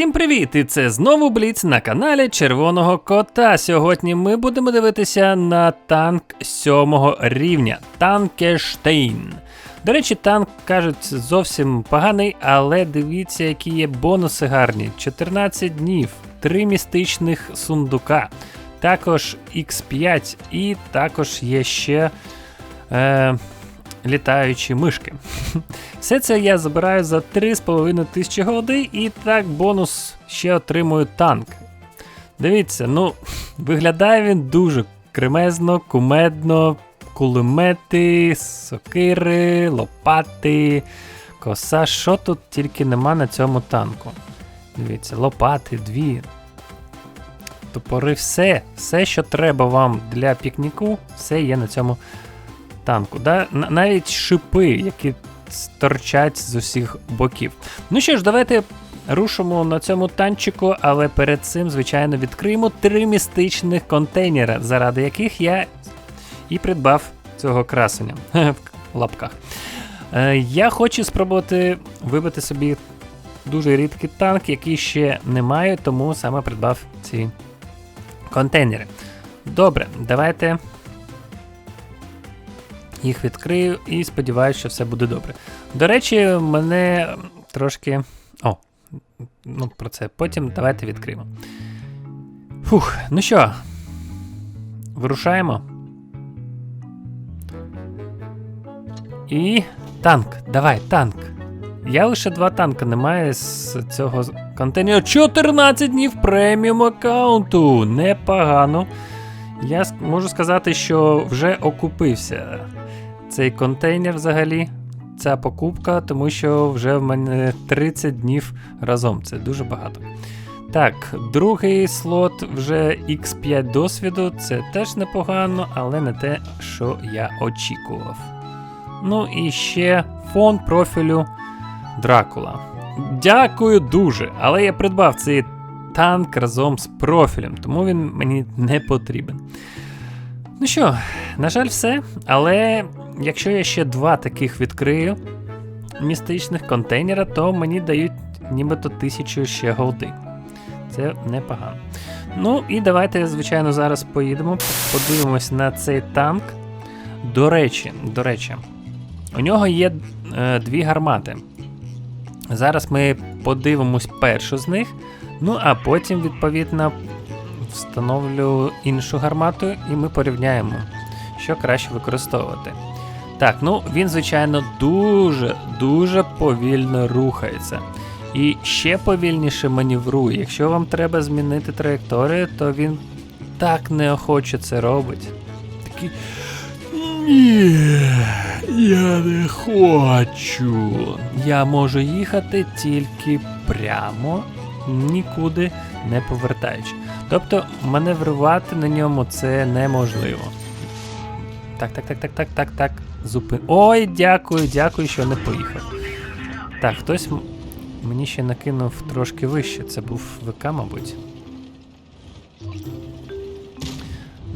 Усім привіт! І це знову Бліц на каналі Червоного Кота. Сьогодні ми будемо дивитися на танк сьомого рівня Танкештейн. До речі, танк кажуть зовсім поганий, але дивіться, які є бонуси гарні: 14 днів, 3 містичних сундука, також X5, і також є ще. Е, літаючі мишки. Все це я забираю за 3,5 тисячі голди, і так бонус ще отримую танк. Дивіться, ну, виглядає він дуже кремезно, кумедно, кулемети, сокири, лопати, коса. Що тут тільки нема на цьому танку. Дивіться, лопати, дві. Топори, все, все, що треба вам для пікніку, все є на цьому танку. Да? Навіть шипи, які торчать з усіх боків. Ну що ж, давайте рушимо на цьому танчику, але перед цим, звичайно, відкриємо три містичних контейнера, заради яких я і придбав цього красення в лапках. Е, Я хочу спробувати вибити собі дуже рідкий танк, який ще не маю, тому саме придбав ці контейнери. Добре, давайте їх відкрию і сподіваюся, що все буде добре. До речі, мене трошки. О, ну про це потім давайте відкриємо. Фух, ну що, вирушаємо. І танк, давай, танк. Я лише два танка немає з цього контейнера. 14 днів преміум аккаунту. Непогано. Я можу сказати, що вже окупився цей контейнер взагалі, ця покупка, тому що вже в мене 30 днів разом. Це дуже багато. Так, другий слот вже X5 досвіду, це теж непогано, але не те, що я очікував. Ну і ще фон профілю Дракула. Дякую дуже, але я придбав цей танк разом з профілем, тому він мені не потрібен. Ну що, на жаль, все. Але якщо я ще два таких відкрию містичних контейнера, то мені дають нібито тисячу ще голди. Це непогано. Ну і давайте, звичайно, зараз поїдемо, подивимось на цей танк. До речі, до речі, у нього є е, дві гармати. Зараз ми подивимось першу з них. Ну а потім, відповідно, встановлю іншу гармату, і ми порівняємо, що краще використовувати. Так, ну він, звичайно, дуже дуже повільно рухається. І ще повільніше маневрує. Якщо вам треба змінити траєкторію, то він так неохоче це робить. Такий. Ні, я не хочу. Я можу їхати тільки прямо, нікуди не повертаючи. Тобто маневрувати на ньому це неможливо. Так, так, так, так, так, так, так. Зупин. Ой, дякую, дякую, що не поїхав. Так, хтось мені ще накинув трошки вище. Це був ВК, мабуть.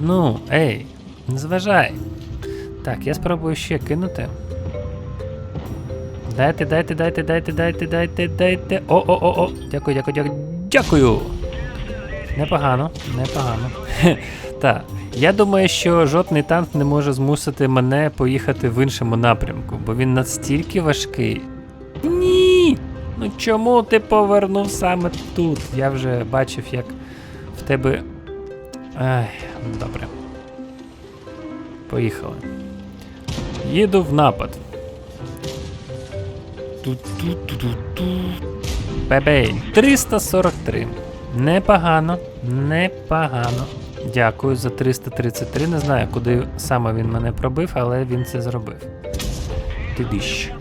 Ну, ей, не зважай. Так, я спробую ще кинути. Дайте, дайте, дайте, дайте, дайте, дайте, дайте. О-о-о-о. Дякую, дякую, дякую. Дякую. Непогано, непогано. Так, я думаю, що жодний танк не може змусити мене поїхати в іншому напрямку, бо він настільки важкий. Ні! Ну чому ти повернув саме тут? Я вже бачив, як в тебе. Ай, ну добре. Поїхали. Їду в напад. Бебей. 343. Непогано, непогано. Дякую за 333. Не знаю, куди саме він мене пробив, але він це зробив. Ти дищ.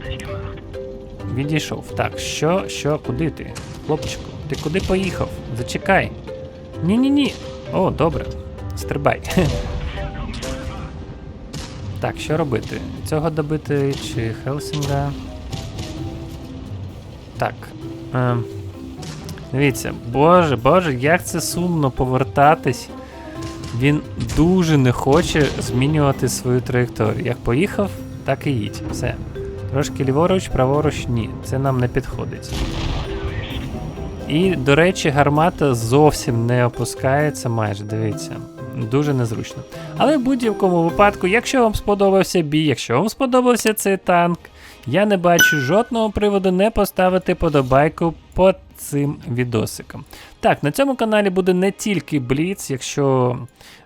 Відійшов. Так, що, що, куди ти? Хлопчику, ти куди поїхав? Зачекай. Ні-ні-ні. О, добре. Стрибай. Так, що робити? Цього добити чи Хелсінга? Так. Ем. Дивіться, боже, боже, як це сумно повертатись. Він дуже не хоче змінювати свою траєкторію. Як поїхав, так і їдь. Все. Трошки ліворуч, праворуч, ні. Це нам не підходить. І, до речі, гармата зовсім не опускається майже, дивіться. Дуже незручно. Але в будь-якому випадку, якщо вам сподобався бій, якщо вам сподобався цей танк, я не бачу жодного приводу не поставити подобайку по цим відосикам. Так, на цьому каналі буде не тільки Бліц, якщо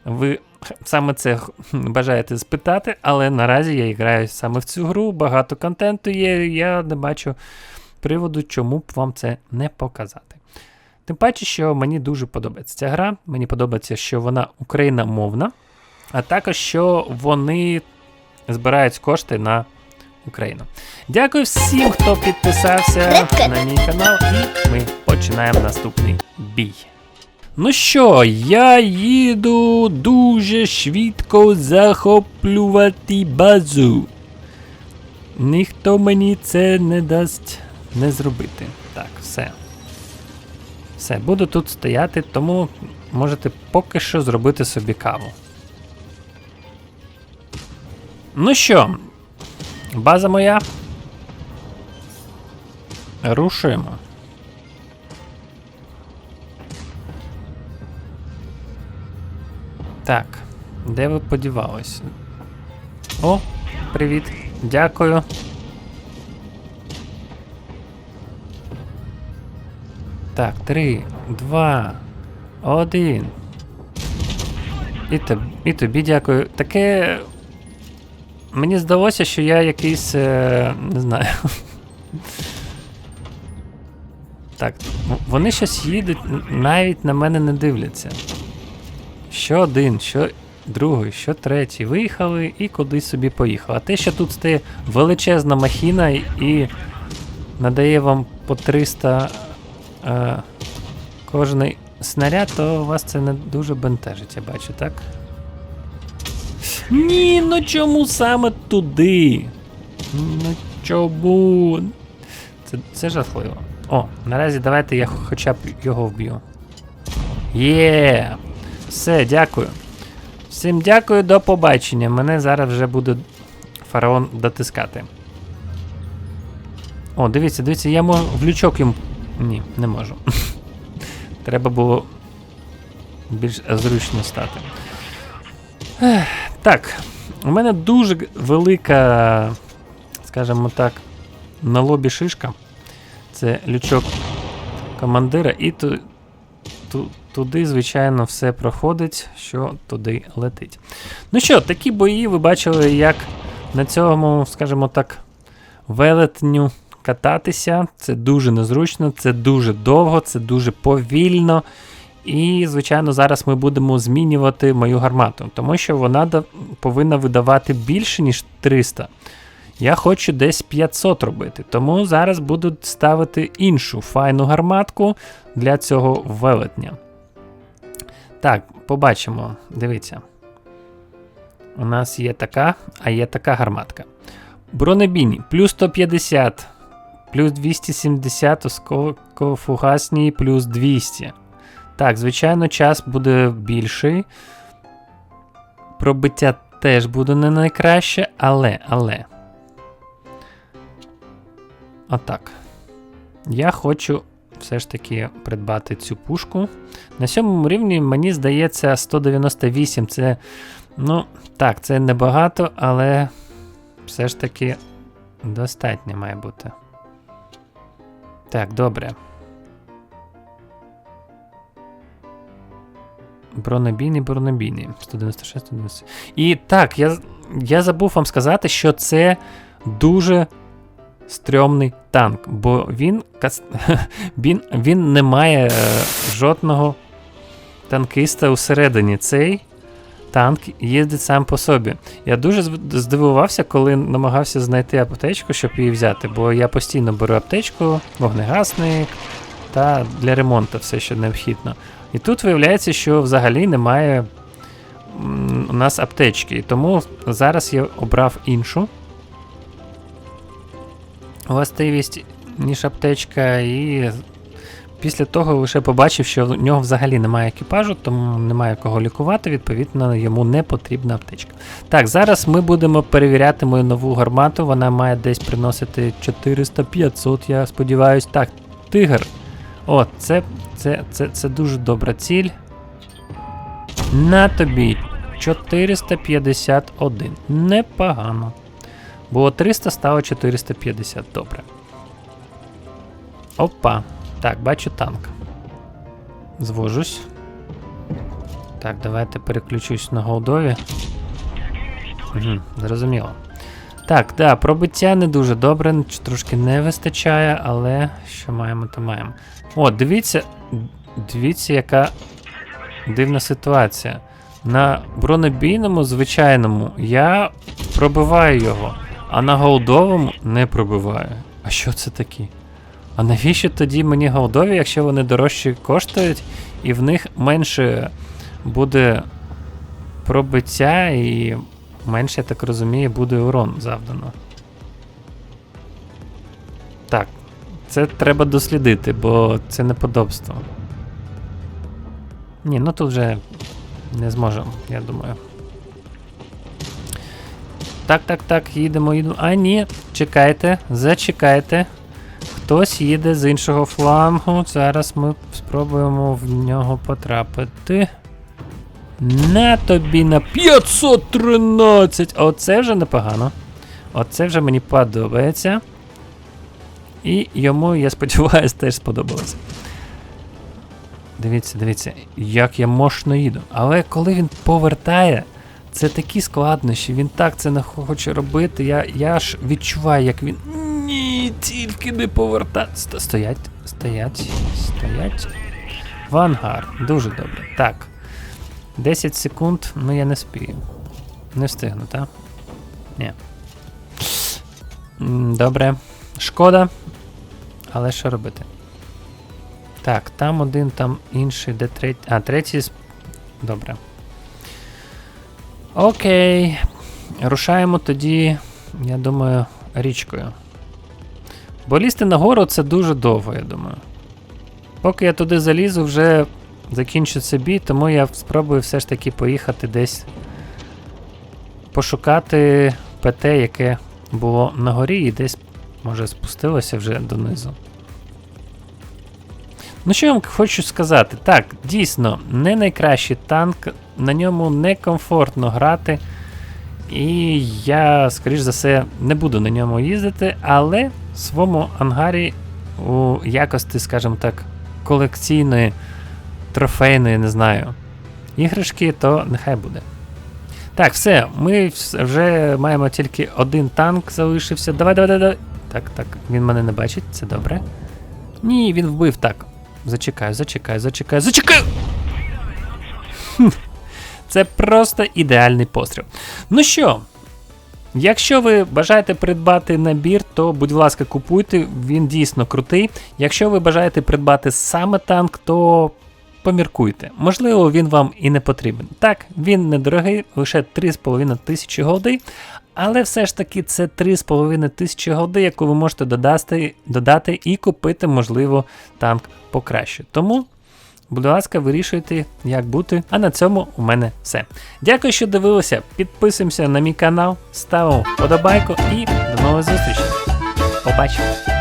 ви саме це бажаєте спитати, але наразі я граю саме в цю гру, багато контенту є, я не бачу приводу, чому б вам це не показати. Тим паче, що мені дуже подобається ця гра. Мені подобається, що вона україномовна, а також що вони збирають кошти на Україну. Дякую всім, хто підписався на мій канал, і ми починаємо наступний бій. Ну що, я їду дуже швидко захоплювати базу. Ніхто мені це не дасть не зробити. Так, все. Все, буду тут стояти, тому можете поки що зробити собі каву. Ну що, база моя. Рушуємо. Так, де ви подівались? О, привіт. Дякую. Так, три, два, один. І тобі, і тобі дякую. Таке. Мені здалося, що я якийсь. Е, не знаю. Так, вони щось їдуть, навіть на мене не дивляться. Що один, що другий, що третій. Виїхали і кудись собі поїхали. А те, що тут стає величезна махіна і надає вам по 300 е, кожний снаряд, то вас це не дуже бентежить, я бачу, так? Ні, ну чому саме туди? Ну чому? Це, це жахливо. О, наразі давайте я хоча б його вб'ю. Є! Все, дякую. Всім дякую, до побачення. Мене зараз вже буде фараон дотискати. О, дивіться, дивіться, я можу в лючок йому. Ні, не можу. Треба було більш зручно стати. Так, у мене дуже велика, скажімо так, на лобі шишка. Це лючок командира, і ту, ту, туди, звичайно, все проходить, що туди летить. Ну що, такі бої ви бачили, як на цьому, скажімо так, велетню кататися. Це дуже незручно, це дуже довго, це дуже повільно. І, звичайно, зараз ми будемо змінювати мою гармату, тому що вона повинна видавати більше, ніж 300. Я хочу десь 500 робити. Тому зараз буду ставити іншу файну гарматку для цього велетня. Так, побачимо. Дивіться. У нас є така, а є така гарматка. Бронебійні, плюс 150, плюс 270, осколково-фугасні, плюс 200. Так, звичайно, час буде більший. Пробиття теж буде не найкраще, але, але. Отак. Я хочу все ж таки придбати цю пушку. На сьомому рівні, мені здається, 198 це. Ну, так, це небагато, але все ж таки достатньо має бути. Так, добре. Бронебійний, бронебійний. 196, 196. І так, я я забув вам сказати, що це дуже стрьомний танк, бо він він, він не має е, жодного танкиста усередині. Цей танк їздить сам по собі. Я дуже здивувався, коли намагався знайти аптечку, щоб її взяти, бо я постійно беру аптечку, вогнегасник та для ремонту все, що необхідно. І тут виявляється, що взагалі немає у нас аптечки. Тому зараз я обрав іншу властивість, ніж аптечка, і після того лише побачив, що в нього взагалі немає екіпажу, тому немає кого лікувати, відповідно, йому не потрібна аптечка. Так, зараз ми будемо перевіряти мою нову гармату. Вона має десь приносити 400-500, я сподіваюся. Так, тигр. О, це, це, це, це дуже добра ціль. На тобі 451. Непогано. Було 300, стало 450. Добре. Опа. Так, бачу танк. Звожусь. Так, давайте переключусь на голдові. Угу, зрозуміло. Так, да, пробиття не дуже добре, трошки не вистачає, але що маємо, то маємо. О, дивіться, дивіться, яка дивна ситуація. На бронебійному звичайному я пробиваю його, а на голдовому не пробиваю. А що це таке? А навіщо тоді мені голдові, якщо вони дорожче коштують, і в них менше буде пробиття і менше, я так розумію, буде урон завдано. Це треба дослідити, бо це неподобство. Ні, ну тут вже не зможемо, я думаю. Так, так, так, їдемо, їдемо. А, ні, чекайте, зачекайте. Хтось їде з іншого флангу. Зараз ми спробуємо в нього потрапити. На тобі на 513! Оце вже непогано. Оце вже мені подобається. І йому, я сподіваюся, теж сподобалося. Дивіться, дивіться, як я мощно їду. Але коли він повертає, це такі складнощі, він так це не хоче робити. Я, я ж відчуваю, як він. Ні, тільки не повертай. Стоять, стоять, стоять. В ангар. Дуже добре. Так. 10 секунд, ну я не спію. Не встигну, так? Ні. Добре. Шкода. Але що робити? Так, там один, там інший, де третій. А, третій. Добре. Окей. Рушаємо тоді, я думаю, річкою. Бо лізти нагору це дуже довго, я думаю. Поки я туди залізу, вже закінчиться бій, тому я спробую все ж таки поїхати десь пошукати ПТ, яке було на горі і десь, може, спустилося вже донизу. Ну, що я вам хочу сказати? Так, дійсно, не найкращий танк, на ньому некомфортно грати. І я, скоріш за все, не буду на ньому їздити, але в своєму ангарі у якості, скажімо так, колекційної, трофейної, не знаю, іграшки, то нехай буде. Так, все, ми вже маємо тільки один танк залишився. Давай, давай, давай. Так, так, він мене не бачить, це добре. Ні, він вбив так. Зачекаю, зачекаю, зачекаю, зачекаю! Це просто ідеальний постріл. Ну що, якщо ви бажаєте придбати набір, то будь ласка, купуйте, він дійсно крутий. Якщо ви бажаєте придбати саме танк, то поміркуйте. Можливо, він вам і не потрібен. Так, він недорогий, лише 3,5 тисячі голди, але все ж таки це 3,5 тисячі голди, яку ви можете додати, додати і купити, можливо, танк покраще. Тому. Будь ласка, вирішуйте, як бути. А на цьому у мене все. Дякую, що дивилися. Підписуємося на мій канал, ставимо подобайку і до нових зустрічей. Побачимо!